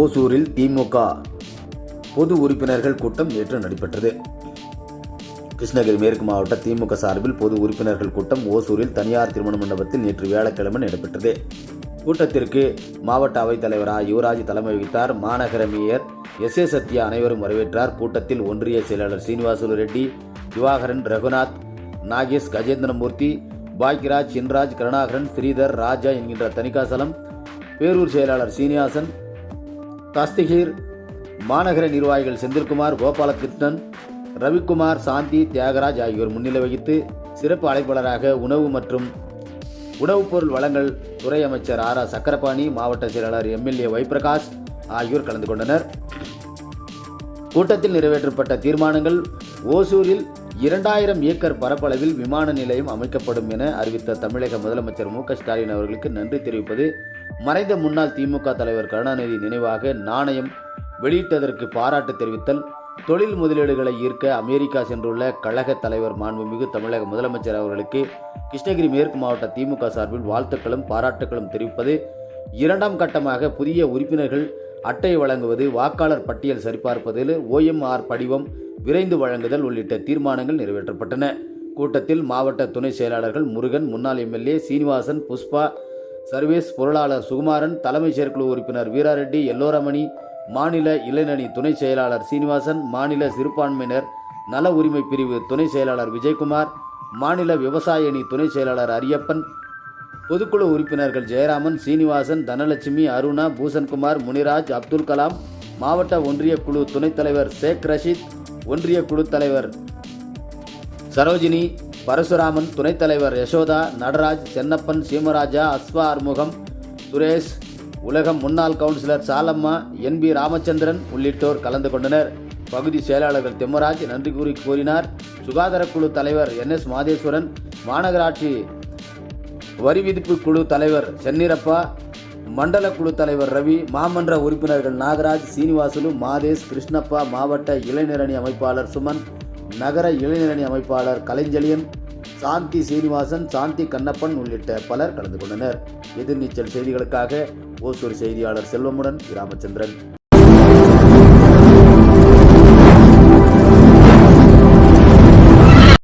ஓசூரில் திமுக பொது உறுப்பினர்கள் கூட்டம் நேற்று நடைபெற்றது. கிருஷ்ணகிரி மேற்கு மாவட்ட திமுக சார்பில் பொது உறுப்பினர்கள் கூட்டம் ஓசூரில் தனியார் திருமண மண்டபத்தில் நேற்று வியாழக்கிழமை நடைபெற்றது. கூட்டத்திற்கு மாவட்ட அவைத்தலைவர் ஆ யுவராஜ் தலைமை வகித்தார். மாநகர மேயர் எஸ் ஏ சத்யா அனைவரும் வரவேற்றார். கூட்டத்தில் ஒன்றிய செயலாளர் சீனிவாசுலு ரெட்டி திவாகரன் ரகுநாத் நாகேஷ் கஜேந்திரமூர்த்தி பாக்யராஜ் சின்ராஜ் கருணாகரன் ஸ்ரீதர் ராஜா என்கின்ற தணிகாசலம் பேரூர் செயலாளர் சீனிவாசன் தஸ்திகீர் மாநகர நிர்வாகிகள் செந்தில்குமார் கோபாலகிருஷ்ணன் ரவிக்குமார் சாந்தி தியாகராஜ் ஆகியோர் முன்னிலை வகித்து சிறப்பு அழைப்பாளராக உணவு மற்றும் உணவுப் பொருள் வழங்கல் துறை அமைச்சர் ஆர் ஆர் சக்கரபாணி மாவட்ட செயலாளர் எம்எல்ஏ வைப்பிரகாஷ் ஆகியோர் கலந்து கொண்டனர். கூட்டத்தில் நிறைவேற்றப்பட்ட தீர்மானங்கள் ஓசூரில் இரண்டாயிரம் ஏக்கர் பரப்பளவில் விமான நிலையம் அமைக்கப்படும் என அறிவித்த தமிழக முதலமைச்சர் மு க ஸ்டாலின் அவர்களுக்கு நன்றி தெரிவிப்பது மறைந்த முன்னாள் திமுக தலைவர் கருணாநிதி நினைவாக நாணயம் வெளியிட்டதற்கு பாராட்டு தெரிவித்தல் தொழில் முதலீடுகளை ஈர்க்க அமெரிக்கா சென்றுள்ள கழக தலைவர் மாண்புமிகு தமிழக முதலமைச்சர் அவர்களுக்கு கிருஷ்ணகிரி மேற்கு மாவட்ட திமுக சார்பில் வாழ்த்துக்களும் பாராட்டுகளும் தெரிவிப்பது இரண்டாம் கட்டமாக புதிய உறுப்பினர்கள் அட்டை வழங்குவது வாக்காளர் பட்டியல் சரிபார்ப்பதில் ஓஎம்ஆர் படிவம் விரைந்து வழங்குதல் உள்ளிட்ட தீர்மானங்கள் நிறைவேற்றப்பட்டன. கூட்டத்தில் மாவட்ட துணை செயலாளர்கள் முருகன் முன்னாள் எம்எல்ஏ சீனிவாசன் புஷ்பா சர்வேஸ் பொருளாளர் சுகுமாரன் தலைமைச் செயற்குழு உறுப்பினர் வீராரெட்டி எல்லோரமணி மாநில இளைஞணி துணை செயலாளர் சீனிவாசன் மாநில சிறுபான்மையினர் நல உரிமை பிரிவு துணை செயலாளர் விஜயகுமார் மாநில விவசாய அணி துணை செயலாளர் அரியப்பன் பொதுக்குழு உறுப்பினர்கள் ஜெயராமன் சீனிவாசன் தனலட்சுமி அருணா பூசன்குமார் முனிராஜ் அப்துல் கலாம் மாவட்ட ஒன்றிய குழு துணைத் தலைவர் ஷேக் ரஷீத் ஒன்றிய குழு தலைவர் சரோஜினி பரசுராமன் துணைத் தலைவர் யசோதா நடராஜ் சென்னப்பன் சீமராஜா அஸ்வா அர்முகம் சுரேஷ் உலகம் முன்னாள் councillor Salamma N P Ramachandran உள்ளிட்டோர் கலந்து கொண்டனர். பகுதி செயலாளர்கள் திம்மராஜ் நன்றி கூறி கூறினார் சுகாதாரக்குழு தலைவர் என் எஸ் மாதேஸ்வரன் மாநகராட்சி வரி விதிப்பு குழு தலைவர் சென்னிரப்பா மண்டல குழு தலைவர் ரவி மாமன்ற உறுப்பினர்கள் நாகராஜ் சீனிவாசலு மாதேஷ் கிருஷ்ணப்பா மாவட்ட இளைஞரணி அமைப்பாளர் சுமன் நகர இளைஞரணி அமைப்பாளர் கலைஞ்செழியன் சாந்தி சீனிவாசன் சாந்தி கண்ணப்பன் உள்ளிட்ட பலர் கலந்து கொண்டனர். எதிர்நீச்சல் செய்திகளுக்காக ஓசூர் செய்தியாளர் செல்வமுடன் ராமச்சந்திரன்